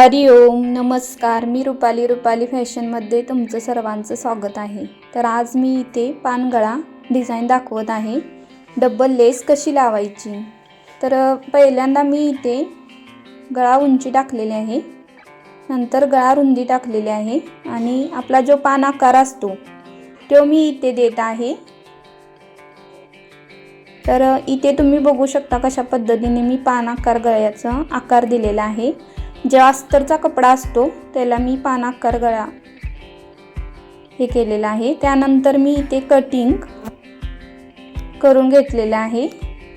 हरि ओम नमस्कार. मी रुपाली रुपाली फॅशनमध्ये तुमचं सर्वांचं स्वागत आहे. तर आज मी इथे पानगळा डिझाईन दाखवत आहे. डब्बल लेस कशी लावायची? तर पहिल्यांदा मी इथे गळा उंची टाकलेली आहे. नंतर गळा रुंदी टाकलेली आहे. आणि आपला जो पान आकार असतो तो मी इथे देत आहे. तर इथे तुम्ही बघू शकता कशा पद्धतीने मी पान आकार गळ्याचा आकार दिलेला आहे. जेव्हा अस्तरचा कपडा असतो त्याला मी पान आकार गळा हे केलेलं आहे. त्यानंतर मी इथे कटिंग करून घेतलेलं आहे.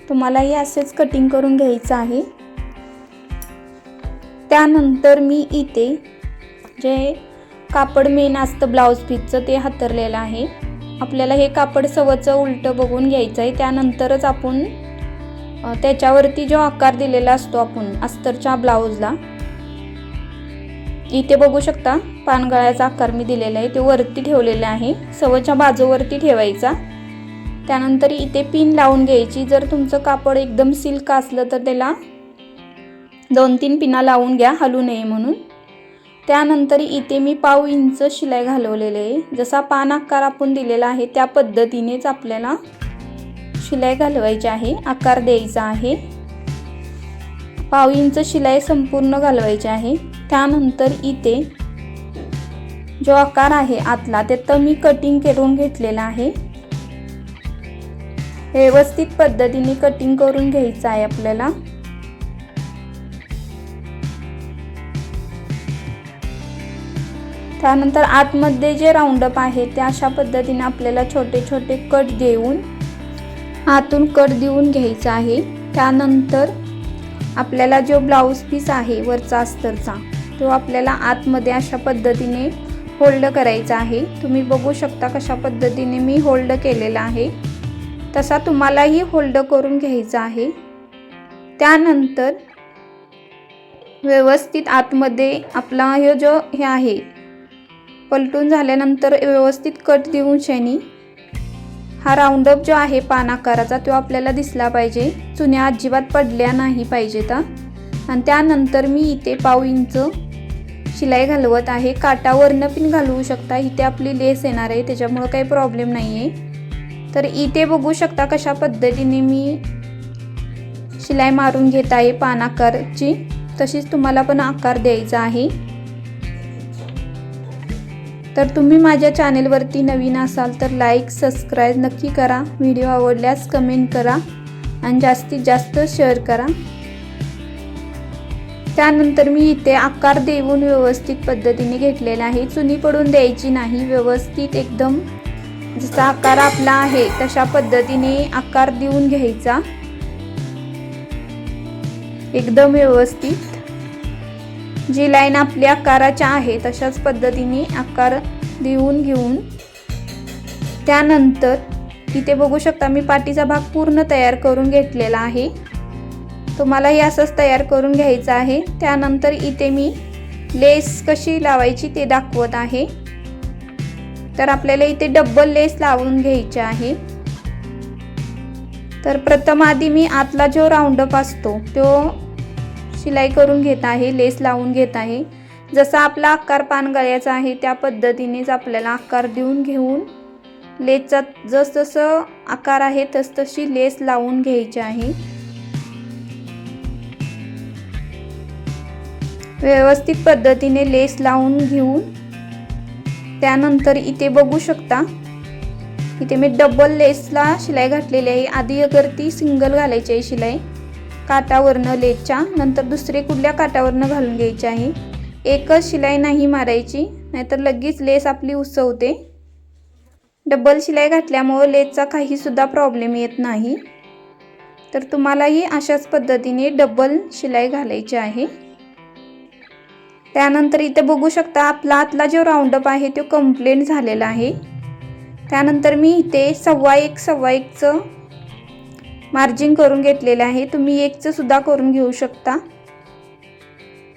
तुम्हालाही असेच कटिंग करून घ्यायचं आहे. त्यानंतर मी इथे जे कापड मेन असतं ब्लाऊज पीसचं ते हातरलेलं आहे. आपल्याला हे कापड सवचं उलटं बघून घ्यायचं आहे. त्यानंतरच आपण त्याच्यावरती जो आकार दिलेला असतो आपण अस्तरच्या ब्लाऊजला इथे बघू शकता पानगळ्याचा आकार मी दिलेला आहे ते वरती ठेवलेले आहे सवच्या बाजूवरती ठेवायचा. त्यानंतर इथे पिन लावून घ्यायची जर तुमचं कापड एकदम सिल्क असलं तर त्याला दोन तीन पिना लावून घ्या हलू नये म्हणून. त्यानंतर इथे मी पाव इंच शिलाई घालवलेले आहे. जसा पान आकार आपण दिलेला आहे त्या पद्धतीनेच आपल्याला शिलाई घालवायची आहे आकार द्यायचा आहे. पाव इंच शिलाई संपूर्ण घालवायची आहे. त्यानंतर इथे जो आकार आहे आतला ते तर मी कटिंग करून घेतलेला आहे. व्यवस्थित पद्धतीने कटिंग करून घ्यायचं आहे आपल्याला. त्यानंतर आतमध्ये जे राऊंडअप आहे ते अशा पद्धतीने आपल्याला छोटे छोटे कट देऊन आतून कट देऊन घ्यायचा आहे. त्यानंतर आपल्याला जो ब्लाऊज पीस आहे वरचा अस्तरचा तो आपल्याला आतमध्ये अशा पद्धतीने होल्ड करायचा आहे. तुम्ही बघू शकता कशा पद्धतीने मी होल्ड केलेला आहे. तसा तुम्हालाही होल्ड करून घ्यायचा आहे. त्यानंतर व्यवस्थित आतमध्ये आपला हे जो हे आहे पलटून झाल्यानंतर व्यवस्थित कट देऊन शेनी हा राऊंडअप जो आहे पान आकाराचा तो आपल्याला दिसला पाहिजे. चुन्या अजिबात पडल्या नाही पाहिजेत तर आणि त्यानंतर मी इथे पाव इंच शिलाई घालवत आहे. काटावरनं पण घालवू शकता. इथे आपली लेस येणार आहे. त्याच्यामुळं काही प्रॉब्लेम नाही आहे तर इथे बघू शकता कशा पद्धतीने मी शिलाई मारून घेत आहे पान आकारची. तशीच तुम्हाला पण आकार द्यायचा आहे. तर तुम्ही माझ्या चॅनेलवरती नवीन असाल तर लाईक सबस्क्राईब नक्की करा. व्हिडिओ आवडल्यास कमेंट करा. आणि जास्तीत जास्त शेअर करा. त्यानंतर मी इथे आकार देऊन व्यवस्थित पद्धतीने घेतलेला आहे. चुनी पडून द्यायची नाही. व्यवस्थित एकदम जसा आकार आपला आहे तशा पद्धतीने आकार देऊन घ्यायचा. एकदम व्यवस्थित. जी लाईन आपल्या आकाराच्या आहे तशाच पद्धतीने आकार देऊन घेऊन. त्यानंतर इथे बघू शकता मी पाठीचा भाग पूर्ण तयार करून घेतलेला आहे. तुम्हालाही असंच तयार करून घ्यायचं आहे. त्यानंतर इथे मी लेस कशी लावायची ते दाखवत आहे. तर आपल्याला इथे डब्बल लेस लावून घ्यायची आहे. तर प्रथम आधी मी आतला जो राऊंडअप असतो तो शिलाई करून घेत आहे लेस लावून घेत आहे. जसा आपला आकार पान गळ्याचा आहे त्या पद्धतीनेच आपल्याला आकार देऊन घेऊन लेसचा जसजसं आकार आहे तसतशी लेस लावून घ्यायची आहे. व्यवस्थित पद्धतीने लेस लावून घेऊन त्यानंतर इथे बघू शकता. इथे मी डबल लेसला शिलाई घातलेली आहे. आधी अगर ती सिंगल घालायची आहे शिलाई काटावरनं लेसच्या नंतर दुसरे कुठल्या काटावरनं घालून घ्यायची आहे? एकच शिलाई नाही मारायची नाहीतर लगेच लेस आपली उसवते डबल शिलाई घातल्यामुळं लेसचा काहीसुद्धा प्रॉब्लेम येत नाही. तर तुम्हालाही अशाच पद्धतीने डबल शिलाई घालायची आहे. त्यानंतर इथे बघू शकता आपला आतला जो राऊंडअप आहे तो कंप्लीट झालेला आहे. त्यानंतर मी इथे सव्वा एक सव्वा एकचं मार्जिन करून घेतलेलं आहे. तुम्ही एकचं सुद्धा करून घेऊ शकता.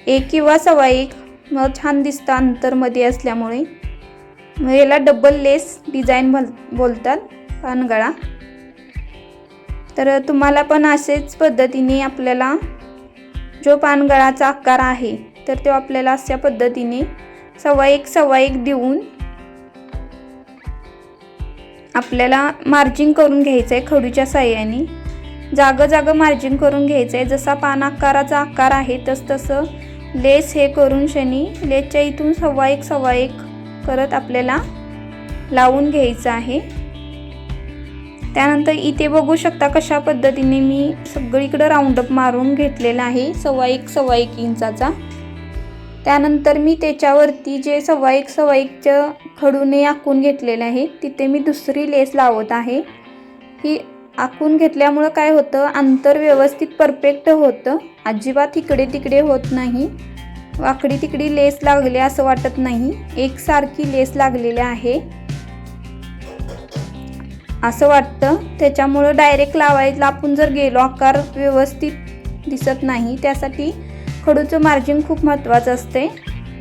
एक किंवा सव्वा एक मग छान दिसतं अंतरमध्ये असल्यामुळे. मग याला डबल लेस डिझाईन बोल बोलतात पानगळा. तर तुम्हाला पण असेच पद्धतीने आपल्याला जो पानगळाचा आकार आहे तर तो आपल्याला अशा पद्धतीने सव्वा एक सव्वा एक देऊन आपल्याला मार्जिंग करून घ्यायचं आहे खडूच्या साह्याने. जागं जागं मार्जिन करून घ्यायचं आहे जसा पान आकाराचा आकार आहे तस तसं लेस हे करून शनी लेसच्या इथून सव्वा एक सव्वा एक करत आपल्याला लावून घ्यायचं आहे. त्यानंतर इथे बघू शकता कशा पद्धतीने मी सगळीकडं राऊंडअप मारून घेतलेला आहे. सव्वा एक सव्वा एक इंचाचा. त्यानंतर मी त्याच्यावरती जे सव्वा एक खडूने आखून घेतलेलं आहे तिथे मी दुसरी लेस लावत आहे. ही आखून घेतल्यामुळं काय होतं अंतर व्यवस्थित परफेक्ट होतं. अजिबात इकडे तिकडे होत नाही. वाकडी तिकडी लेस लागली असं वाटत नाही. एकसारखी लेस लागलेली आहे. असं वाटतं. त्याच्यामुळं डायरेक्ट लावायला आपण जर गेलो आकार व्यवस्थित दिसत नाही. त्यासाठी खडूचं मार्जिंग खूप महत्त्वाचं असते.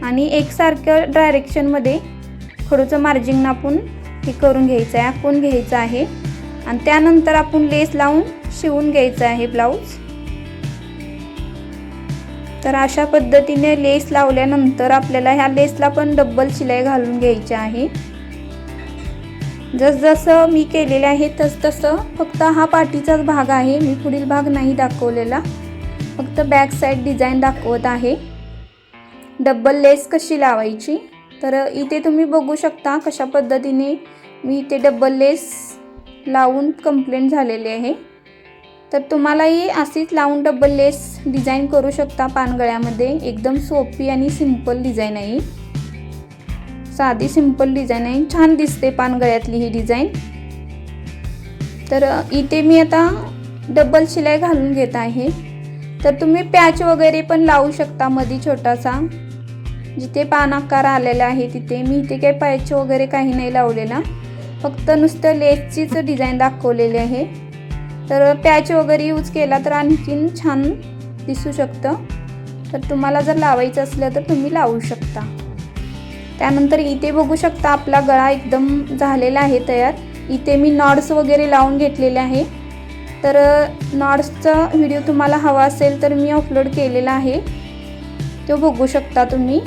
आणि एकसारख्या डायरेक्शनमध्ये खडूचं मार्जिंग आपण हे करून घ्यायचं आहे आखून घ्यायचं आहे. आणि त्यानंतर आपण लेस लावून शिवून घ्यायचं आहे ब्लाऊज तर अशा पद्धतीने लेस लावल्यानंतर आपल्याला ह्या लेसला पण डब्बल शिलाई घालून घ्यायची आहे. जसजसं मी केलेले आहे तसतसं फक्त हा पाठीचाच भाग आहे. मी पुढील भाग नाही दाखवलेला. फक्त बॅक साईड डिझाईन दाखवत आहे. डब्बल लेस कशी लावायची? तर इथे तुम्ही बघू शकता कशा पद्धतीने मी इथे डब्बल लेस लावून कंप्लेंट झालेली आहे. तर तुम्हालाही अशीच लावून डब्बल लेस डिझाईन करू शकता पानगळ्यामध्ये. एकदम सोपी आणि सिंपल डिझाईन आहे साधी सिंपल डिझाईन आहे. छान दिसते पानगळ्यातली ही डिझाईन तर इथे मी आता डबल शिलाई घालून घेत आहे. तर तुम्ही पॅच वगैरे पण लावू शकता मध्ये छोटासा. जिथे पान आकार आलेला आहे तिथे. मी इथे काही पॅच वगैरे काही नाही लावलेला फक्त नुसतं लेसचीच डिझाईन दाखवलेली आहे. तर पॅच वगैरे यूज केला तर आणखीन छान दिसू शकतं. तर तुम्हाला जर लावायचं असलं तर तुम्ही लावू शकता. त्यानंतर इथे बघू शकता आपला गळा एकदम झालेला आहे तयार. इथे मी नॉड्स वगैरे लावून घेतलेले आहे. तर नॉर्थचा व्हिडिओ तुम्हाला हवा असेल तर मी अपलोड केलेला आहे. तो बघू शकता तुम्ही.